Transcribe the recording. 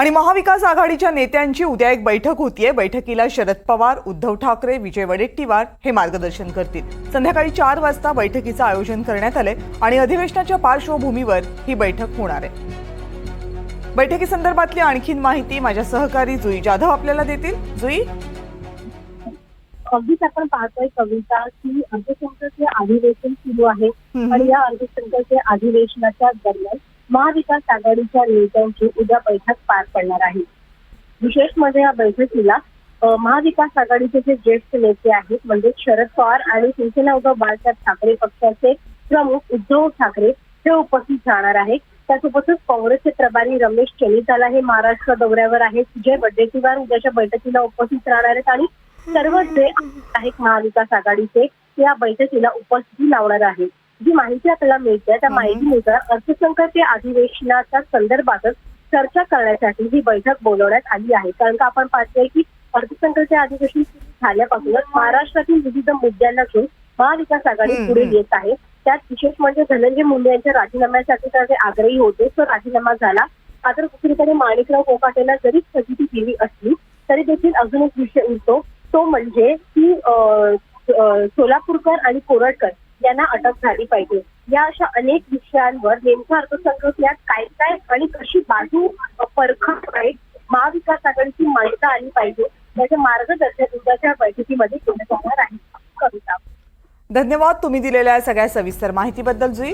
आणि महाविकास आघाडीच्या नेत्यांची उद्या एक बैठक होतीये. बैठकीला शरद पवार उद्धव ठाकरे विजय वडेट्टीवार हे मार्गदर्शन करतील. संध्याकाळी चार वाजता बैठकीचं आयोजन करण्यात आलंय आणि अधिवेशनाच्या पार्श्वभूमीवर ही बैठक होणार आहे. बैठकीसंदर्भातली आणखीन माहिती माझ्या सहकारी जुई जाधव आपल्याला देतील. जुई? अगदीच आपण पाहतोय कविता की अर्थसंकल्पीय अधिवेशन सुरू आहे. आणि या अर्थसंकल्पीय अधिवेशनाच्या दरम्यान महाविकास आघाडीच्या नेत्यांची उद्या बैठक पार पडणार आहे. विशेष म्हणजे या बैठकीला महाविकास आघाडीचे जे ज्येष्ठ नेते आहेत म्हणजे शरद पवार आणि शिवसेना उद्धव बाळासाहेब ठाकरे पक्षाचे प्रमुख उद्धव ठाकरे हे उपस्थित राहणार आहेत. त्यासोबतच काँग्रेसचे प्रभारी रमेश चेनिताला हे महाराष्ट्र दौऱ्यावर आहेत. जे वडेट्टीवार उद्याच्या बैठकीला उपस्थित राहणार आहेत आणि सर्व जे आहेत महाविकास आघाडीचे ते या बैठकीला उपस्थिती लावणार आहेत. जी माहिती आपल्याला मिळते त्या. माहितीनुसार अर्थसंकल्पीय अधिवेशनाच्या संदर्भातच चर्चा करण्यासाठी ही बैठक बोलवण्यात आली आहे. कारण का आपण पाहतोय की अर्थसंकल्पीय अधिवेशन सुरू झाल्यापासूनच महाराष्ट्रातील विविध मुद्द्यांना घेऊन महाविकास आघाडी पुढे. येत आहे. त्यात विशेष म्हणजे धनंजय मुंडे यांच्या राजीनाम्यासाठी तर ते आग्रही होते. तो राजीनामा झाला. मात्र दुसरीकडे माणिकराव कोकाटेला जरी स्थगिती दिली असली तरी देखील अजून एक विषय उरतो. तो म्हणजे की सोलापूरकर आणि कोरटकर यांना अटक झाली पाहिजे. या अशा अनेक विषयांवर नेमका अर्थसंकल्पात काय काय आणि कशी बाजू परखड आहे महाविकास आघाडीची मान्यता आली पाहिजे. याचे मार्गदर्शन उद्याच्या बैठकीमध्ये केलं जाणार आहे. कविता. धन्यवाद तुम्ही दिलेल्या सगळ्या सविस्तर माहितीबद्दल जुई